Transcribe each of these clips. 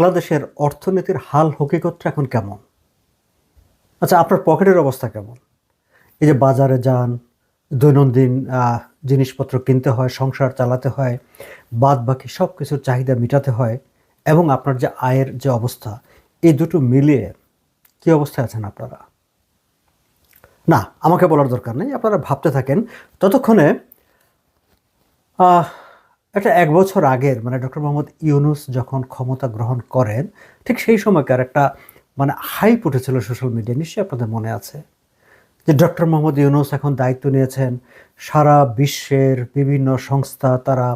বাংলাদেশের অর্থনীতির হাল হকিকতটা এখন কেমন? আচ্ছা আপনার পকেটের অবস্থা কেমন? এই যে বাজারে যান, দৈনন্দিন জিনিসপত্র কিনতে হয়, সংসার চালাতে হয় বাদ বাকি সব কিছুর চাহিদা মেটাতে হয়, এবং আপনার যে আয়ের যে অবস্থা, এই দুটো মিলিয়ে কী অবস্থায় আছেন আপনারা? না, আমাকে বলার দরকার নেই, আপনারা ভাবতে থাকেন। ততক্ষণে এটা এক বছর আগের মানে ডক্টর মোহাম্মদ ইউনুস যখন ক্ষমতা গ্রহণ করেন, ঠিক সেই সময়কার একটা মানে হাইপ উঠেছিল সোশ্যাল মিডিয়ায় নিশ্চয়ই আপনাদের মনে আছে? যে ডক্টর মোহাম্মদ ইউনুস এখন দায়িত্ব নিয়েছেন, সারা বিশ্বের বিভিন্ন সংস্থা তারা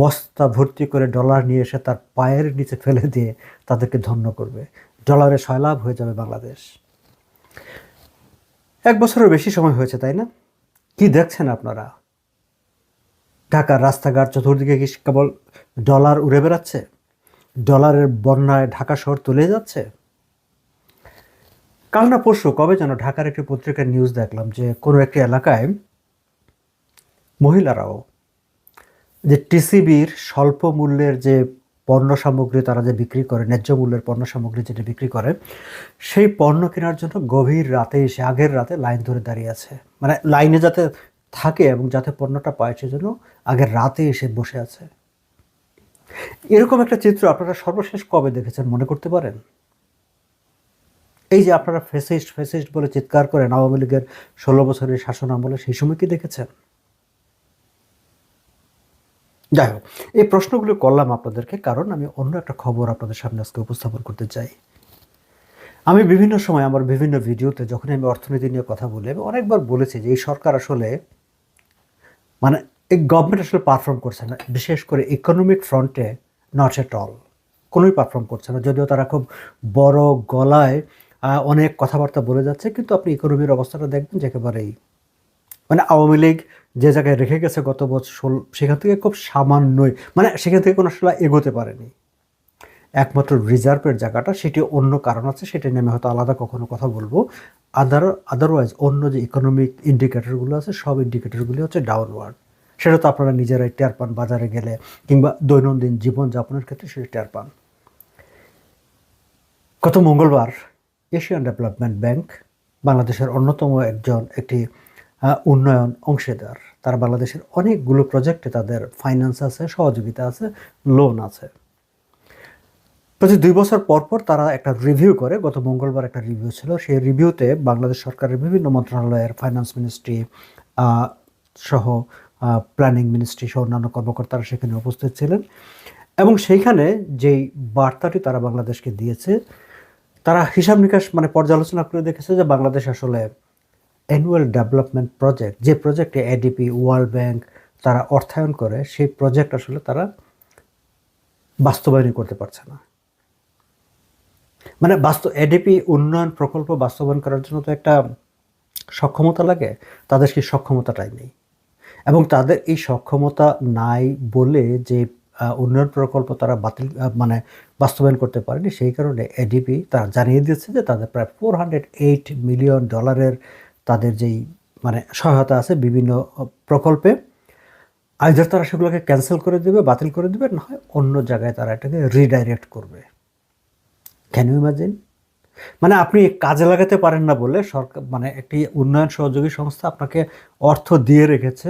বস্তা ভর্তি করে ডলার নিয়ে এসে তার পায়ের নিচে ফেলে দিয়ে তাদেরকে ধন্য করবে। ডলারে সয়লাভ হয়ে যাবে বাংলাদেশ। এক বছরের বেশি সময় হয়েছে, তাই না? কি দেখছেন আপনারা? ঢাকার রাস্তাঘাট চতুর্দিকে কি কেবল ডলার উড়ে বেড়াচ্ছে? ডলারের বন্যায় ঢাকা শহর তুলে যাচ্ছে? কাল না পরশু, কবে যেন ঢাকার একটি পত্রিকার নিউজ দেখলাম যে কোনো একটি এলাকায় মহিলারাও যে টিসিবির স্বল্প মূল্যের যে পণ্য সামগ্রী তারা যে বিক্রি করে, ন্যায্য মূল্যের পণ্য সামগ্রী যেটা বিক্রি করে, সেই পণ্য কেনার জন্য গভীর রাতে এসে, আগের রাতে লাইন ধরে দাঁড়িয়ে আছে। মানে লাইনে যাতে থাকে এবং যাতে পণ্যটা পায়, সেজন্য আগের রাতে এসে বসে আছে। এরকম একটা চিত্র আপনারা সর্বশেষ কবে দেখেছেন মনে করতে পারেন? এই যে আপনারা ফেসিস্ট ফেসিস্ট বলে চিৎকার করেন আওয়ামী লীগের ষোলো বছরের শাসন আমলে, সেই সময় কি দেখেছেন? যাই হোক, এই প্রশ্নগুলো করলাম আপনাদেরকে, কারণ আমি অন্য একটা খবর আপনাদের সামনে আজকে উপস্থাপন করতে চাই। আমি বিভিন্ন সময় আমার বিভিন্ন ভিডিওতে যখন আমি অর্থনীতি নিয়ে কথা বলি, আমি অনেকবার বলেছি যে এই সরকার আসলে মানে এই গভর্নমেন্ট আসলে পারফর্ম করছে না। বিশেষ করে ইকোনমিক ফ্রন্টে নট এট অল কোনোই পারফর্ম করছে না। যদিও তারা খুব বড় গলায় অনেক কথাবার্তা বলে যাচ্ছে, কিন্তু আপনি ইকোনমির অবস্থাটা দেখবেন যে একেবারেই। মানে আওয়ামী লীগ যে জায়গায় রেখে গেছে গত বছর, সেখান থেকে খুব সামান্যই মানে সেখান থেকে কোনো আসলে এগোতে পারেনি। একমাত্র রিজার্ভের জায়গাটা, সেটি অন্য কারণ আছে, সেটা নিয়ে আমি হয়তো আলাদা কখনো কথা বলব। আদার আদারওয়াইজ অন্য যে ইকোনমিক ইন্ডিকেটরগুলো আছে, সব ইন্ডিকেটরগুলি হচ্ছে ডাউনওয়ার্ড সেটা তো আপনারা নিজেরাই টের পান বাজারে গেলে, কিংবা দৈনন্দিন জীবনযাপনের ক্ষেত্রে সেটা টের পান। গত মঙ্গলবার এশিয়ান ডেভেলপমেন্ট ব্যাংক বাংলাদেশের অন্যতম একজন একটি উন্নয়ন অংশীদার, তারা বাংলাদেশের অনেকগুলো প্রজেক্টে তাদের ফাইন্যান্স আছে, সহযোগিতা আছে লোন আছে। প্রতি দুই বছর পর পর তারা একটা রিভিউ করে, গত মঙ্গলবার একটা রিভিউ ছিল। সেই রিভিউতে বাংলাদেশ সরকারের বিভিন্ন মন্ত্রণালয়ের ফাইন্যান্স মিনিস্ট্রি সহ প্ল্যানিং মিনিস্ট্রি সহ অন্যান্য কর্মকর্তারা সেখানে উপস্থিত ছিলেন। এবং সেইখানে যেই বার্তাটি তারা বাংলাদেশকে দিয়েছে, তারা হিসাব নিকাশ মানে পর্যালোচনা করে দেখেছে যে বাংলাদেশ আসলে অ্যানুয়াল ডেভেলপমেন্ট প্রজেক্ট যে প্রজেক্টে এডিপি ওয়ার্ল্ড ব্যাংক তারা অর্থায়ন করে, সেই প্রজেক্ট আসলে তারা বাস্তবায়ন করতে পারছে না। মানে বাস্তব এডিপি উন্নয়ন প্রকল্প বাস্তবায়ন করার জন্য তো একটা সক্ষমতা লাগে, তাদের সেই সক্ষমতাটাই নেই। এবং তাদের এই সক্ষমতা নাই বলে যে উন্নয়ন প্রকল্প তারা বাতিল মানে বাস্তবায়ন করতে পারেনি, সেই কারণে এডিপি তারা জানিয়ে দিয়েছে যে তাদের প্রায় ফোর হান্ড্রেড এইট মিলিয়ন ডলারের তাদের যেই মানে সহায়তা আছে বিভিন্ন প্রকল্পে আইদার তারা সেগুলোকে ক্যান্সেল করে দেবে, বাতিল করে দেবে, না হয় অন্য জায়গায় তারা এটাকে রিডাইরেক্ট করবে। ক্যান ইউ ইমাজিন মানে আপনি কাজে লাগাতে পারেন না বলে সরকার মানে একটি উন্নয়ন সহযোগী সংস্থা আপনাকে অর্থ দিয়ে রেখেছে।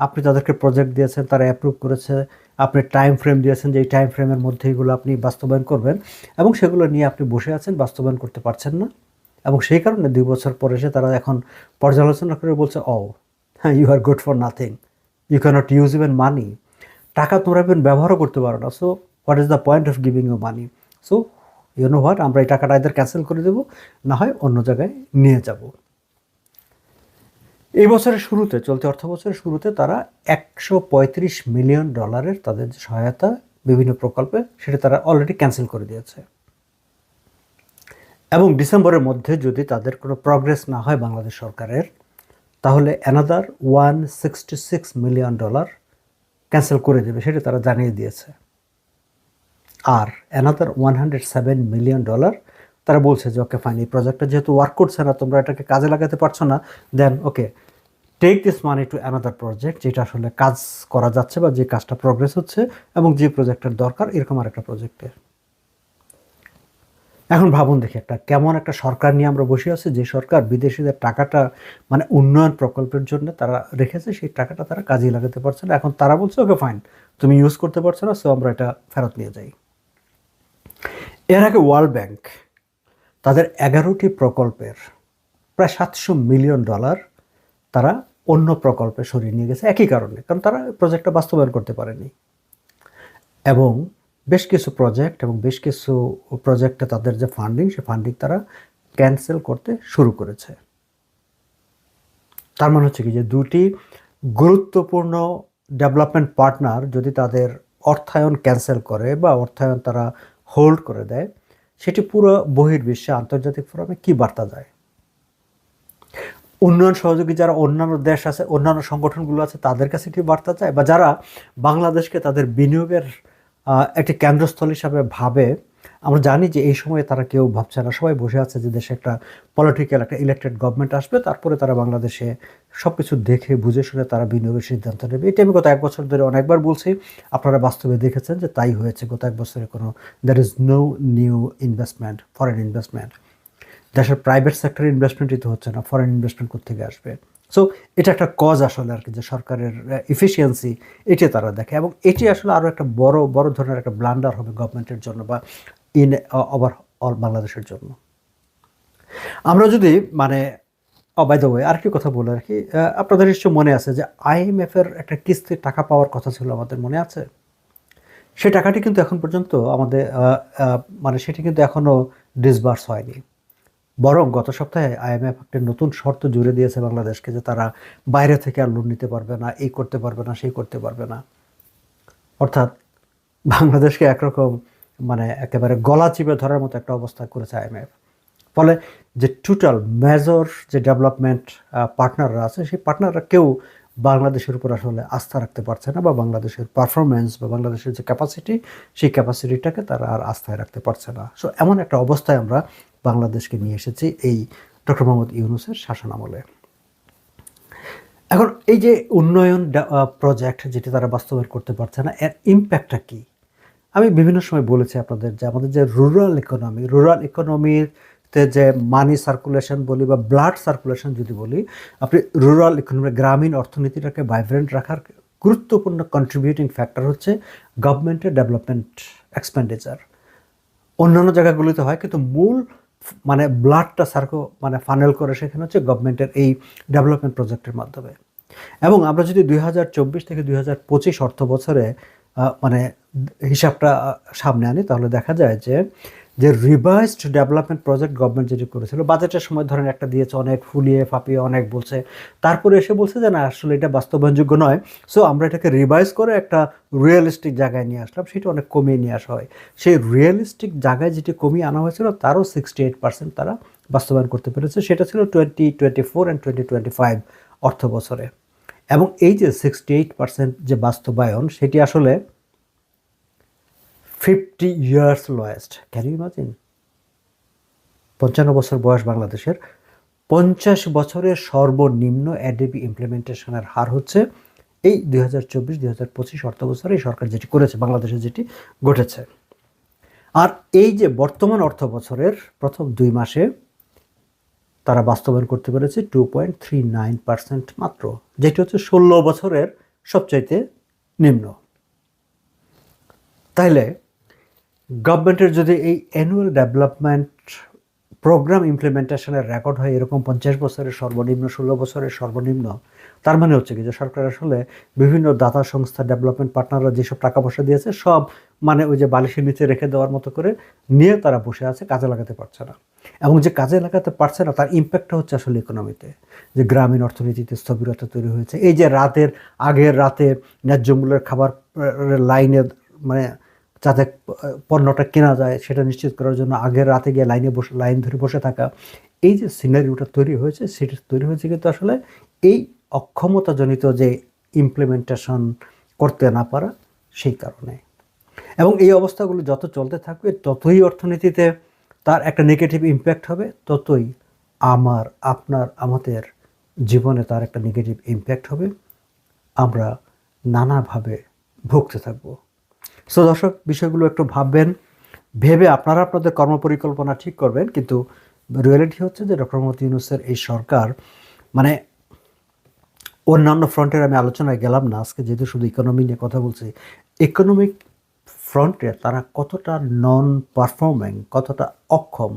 আপনি তাদেরকে প্রজেক্ট দিয়েছেন, তারা অ্যাপ্রুভ করেছে। আপনি টাইম ফ্রেম দিয়েছেন যে এই টাইম ফ্রেমের মধ্যে এগুলো আপনি বাস্তবায়ন করবেন এবং সেগুলো নিয়ে আপনি বসে আছেন, বাস্তবায়ন করতে পারছেন না। এবং সেই কারণে দুই বছর পরে এসে তারা এখন পর্যালোচনা করে বলছে ও হ্যাঁ you are good for nothing you cannot use even money টাকা তোমরা ইভেন ব্যবহারও করতে পারো না। So what is the point of giving you money so you know what আমরা এই টাকাটা এদের ক্যান্সেল করে দেবো, না হয় অন্য জায়গায় নিয়ে যাব। এই বছরের শুরুতে, চলতি অর্থ বছরের শুরুতে তারা একশো পঁয়ত্রিশ মিলিয়ন ডলারের তাদের যে সহায়তা বিভিন্ন প্রকল্পে, সেটা তারা অলরেডি ক্যান্সেল করে দিয়েছে। এবং ডিসেম্বরের মধ্যে যদি তাদের কোনো প্রগ্রেস না হয় বাংলাদেশ সরকারের, তাহলে another one sixty six million dollar cancel করে দেবে, সেটা তারা জানিয়ে দিয়েছে। আর another one hundred seven million dollar তারা বলছে যে ওকে ফাইন এই প্রজেক্টটা যেহেতু ওয়ার্ক করছে না, তোমরা এটাকে কাজে লাগাতে পারছ না then okay take this money to another project যেটা আসলে কাজ করা যাচ্ছে বা যে কাজটা প্রগ্রেস হচ্ছে এবং যে প্রজেক্টের দরকার, এরকম আর একটা প্রজেক্টের এখন ভাবুন দেখি একটা, কেমন একটা সরকার নিয়ে আমরা বসে আছি, যে সরকার বিদেশিদের টাকাটা মানে উন্নয়ন প্রকল্পের জন্য তারা রেখেছে, সেই টাকাটা তারা কাজে লাগাতে পারছে না। এখন তারা বলছে ওকে ফাইন তুমি ইউজ করতে পারছ না সো আমরা এটা ফেরত নিয়ে যাই। এর আগে ওয়ার্ল্ড ব্যাংক তাদের এগারোটি প্রকল্পের প্রায় সাতশো মিলিয়ন ডলার তারা অন্য প্রকল্পে সরিয়ে নিয়ে গেছে একই কারণে, কারণ তারা প্রজেক্টটা বাস্তবায়ন করতে পারেনি। এবং বেশ কিছু প্রজেক্ট এবং বেশ কিছু প্রজেক্টে তাদের যে ফান্ডিং সে ফান্ডিং তারা ক্যান্সেল করতে শুরু করেছে। তার মানে হচ্ছে কি যে দুটি গুরুত্বপূর্ণ ডেভেলপমেন্ট পার্টনার যদি তাদের অর্থায়ন ক্যান্সেল করে বা অর্থায়ন তারা হোল্ড করে দেয়, সেটি পুরো বহির্বিশ্বে আন্তর্জাতিক ফোরামে কি বার্তা দেয়? উন্নয়ন সহযোগী যারা অন্যান্য দেশ আছে, অন্যান্য সংগঠনগুলো আছে, তাদের কাছে কি বার্তা চায়? বা যারা বাংলাদেশকে তাদের বিনিয়োগের একটি কেন্দ্রস্থল হিসাবে ভাবে আমরা জানি যে এই সময়ে তারা কেউ ভাবছে না। সবাই বসে আছে যে দেশে একটা পলিটিক্যাল একটা ইলেকটেড গভর্নমেন্ট আসবে, তারপরে তারা বাংলাদেশে সব কিছু দেখে, বুঝে শুনে তারা বিনিয়োগের সিদ্ধান্ত নেবে। এটা আমি গত এক বছর ধরে অনেকবার বলছি। আপনারা বাস্তবে দেখেছেন যে তাই হয়েছে। গত এক বছরে কোনো there is no new investment foreign investment দেশের প্রাইভেট সেক্টর ইনভেস্টমেন্টই তো হচ্ছে না ফরেন ইনভেস্টমেন্ট থেকে আসবে? সো এটা একটা কজ আসলে আর কি, যে সরকারের ইফিসিয়েন্সি এটি তারা দেখে। এবং এটি আসলে আরও একটা বড় বড় ধরনের একটা ব্লান্ডার হবে গভর্নমেন্টের জন্য বা ইন ওভার অল বাংলাদেশের জন্য। আমরা যদি মানে বাই দ্য ওয়ে কি কথা বলে আর কি আপনাদের নিশ্চয় মনে আছে যে আইএমএফের একটা কিস্তির টাকা পাওয়ার কথা ছিল আমাদের মনে আছে? সেই টাকাটি কিন্তু এখন পর্যন্ত আমাদের মানে সেটি কিন্তু এখনও ডিসবার্স হয়নি। বরং গত সপ্তাহে আইএমএফ একটা নতুন শর্ত জুড়ে দিয়েছে বাংলাদেশকে যে তারা বাইরে থেকে আর লোন নিতে পারবে না, এই করতে পারবে না, সেই করতে পারবে না। অর্থাৎ বাংলাদেশকে একরকম মানে একেবারে গলা চিপে ধরার মতো একটা অবস্থা করেছে আইএমএফ ফলে যে টোটাল মেজর যে ডেভেলপমেন্ট পার্টনাররা আছে, সেই পার্টনাররা কেউ বাংলাদেশের উপর আসলে আস্থা রাখতে পারছে না বা বাংলাদেশের পারফরমেন্স বা বাংলাদেশের যে ক্যাপাসিটি সেই ক্যাপাসিটিটাকে তারা আর আস্থায় রাখতে পারছে না। সো এমন একটা অবস্থায় আমরা বাংলাদেশকে নিয়ে এসেছি এই ডক্টর মোহাম্মদ ইউনুসের শাসন আমলে। এখন এই যে উন্নয়ন প্রজেক্ট যেটি তারা বাস্তবায়ন করতে পারছে না, এর ইম্প্যাক্টটা কী? আমি বিভিন্ন সময় বলেছি আপনাদের যে আমাদের যে রুরাল ইকোনমি রুরাল ইকোনমিতে যে মানি সার্কুলেশন বলি বা ব্লাড সার্কুলেশন যদি বলি, আপনি রুরাল ইকোনমি গ্রামীণ অর্থনীতিটাকে ভাইব্রেন্ট রাখার গুরুত্বপূর্ণ কন্ট্রিবিউটিং ফ্যাক্টর হচ্ছে গভর্নমেন্টের ডেভেলপমেন্ট এক্সপেন্ডিচার অন্যান্য জায়গাগুলিতে হয়, কিন্তু মূল মানে ব্লাডটা সার্কো মানে ফানেল করে সেখানে হচ্ছে গভর্নমেন্টের এই ডেভেলপমেন্ট প্রজেক্টের মাধ্যমে। এবং আমরা যদি দুই হাজার চব্বিশ থেকে দুই অর্থ বছরে মানে হিসাবটা সামনে আনি, তাহলে দেখা যায় যে যে রিভাইসড ডেভেলপমেন্ট প্রজেক্ট গভর্নমেন্ট যেটি করেছিল বাজেটের সময় ধরেন একটা দিয়েছে, অনেক ফুলিয়ে ফাপিয়ে অনেক বলছে, তারপরে এসে বলছে যে না, আসলে এটা বাস্তবায়নযোগ্য নয়। সো আমরা এটাকে রিভাইজ করে একটা রিয়েলিস্টিক জায়গায় নিয়ে আসলাম, সেটা অনেক কমিয়ে নিয়ে আসা হয়। সেই রিয়েলিস্টিক জায়গায় যেটি কমিয়ে আনা হয়েছিল, তারও সিক্সটি এইট পার্সেন্ট তারা বাস্তবায়ন করতে পেরেছে। সেটা ছিল twenty twenty four and twenty twenty five অর্থ বছরে এবং এই যে সিক্সটি এইট পার্সেন্ট যে বাস্তবায়ন, সেটি আসলে fifty years lowest can you imagine পঞ্চান্ন বছর বয়স বাংলাদেশের। পঞ্চাশ বছরের সর্বনিম্ন অ্যাডেবি ইমপ্লিমেন্টেশনের হার হচ্ছে এই দুই হাজার চব্বিশ, দুই হাজার পঁচিশ অর্থ বছরে সরকার যেটি করেছে, বাংলাদেশে যেটি ঘটেছে। আর এই যে বর্তমান অর্থ বছরের প্রথম দুই মাসে তারা বাস্তবায়ন করতে পেরেছে two point three nine percent মাত্র, যেটি হচ্ছে ষোলো বছরের সবচাইতে নিম্ন। তাইলে গভর্নমেন্টের যদি এই অ্যানুয়াল ডেভেলপমেন্ট প্রোগ্রাম ইমপ্লিমেন্টেশনের রেকর্ড হয়, এরকম পঞ্চাশ বছরের সর্বনিম্ন, ষোলো বছরের সর্বনিম্ন, তার মানে হচ্ছে কি যে সরকার আসলে বিভিন্ন দাতা সংস্থা ডেভেলপমেন্ট পার্টনাররা যেসব টাকা পয়সা দিয়েছে, সব মানে ওই যে বালিশের নিচে রেখে দেওয়ার মতো করে নিয়ে তারা বসে আছে, কাজে লাগাতে পারছে না। এবং যে কাজে লাগাতে পারছে না, তার ইম্প্যাক্টটা হচ্ছে আসলে ইকোনমিতে যে গ্রামীণ অর্থনীতিতে স্থবিরতা তৈরি হয়েছে, এই যে রাতের, আগের রাতে ন্যায্য মূল্যের খাবার লাইনে মানে যাতে পণ্যটা কেনা যায়, সেটা নিশ্চিত করার জন্য আগের রাতে গিয়ে লাইনে বসে, লাইন ধরে বসে থাকা। এই যে সিনারিওটা তৈরি হয়েছে, সেটা তৈরি হয়েছে কিন্তু আসলে এই অক্ষমতাজনিত যে ইমপ্লিমেন্টেশন করতে না পারা, সেই কারণে। এবং এই অবস্থাগুলো যত চলতে থাকবে, ততই অর্থনীতিতে তার একটা নেগেটিভ ইম্প্যাক্ট হবে, ততই আমার, আপনার, আমাদের জীবনে তার একটা নেগেটিভ ইম্প্যাক্ট হবে। আমরা নানাভাবে ভুগতে থাকব। সো দর্শক, বিষয়গুলো একটু ভাববেন। ভেবে আপনারা আপনাদের কর্মপরিকল্পনা ঠিক করবেন, কিন্তু রিয়েলিটি হচ্ছে যে ডক্টর মোহাম্মদ ইউনুসের এই সরকার মানে অন্যান্য ফ্রন্টের আমি আলোচনায় গেলাম না, আজকে যেহেতু শুধু ইকোনমি নিয়ে কথা বলছি ইকোনমিক ফ্রন্টে তারা কতটা নন পারফর্মিং কতটা অক্ষম,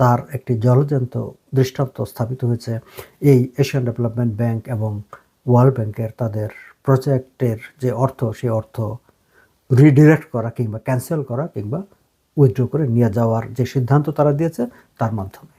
তার একটি জলজ্যান্ত দৃষ্টান্ত স্থাপিত হয়েছে। এই এশিয়ান ডেভেলপমেন্ট ব্যাংক এবং ওয়ার্ল্ড ব্যাংকের তাদের প্রজেক্টের যে অর্থ, সেই অর্থ রিডিরেক্ট করা কিংবা ক্যান্সেল করা কিংবা উইথড্র করে নিয়ে যাওয়ার যে সিদ্ধান্ত তারা দিয়েছে, তার মাধ্যমে।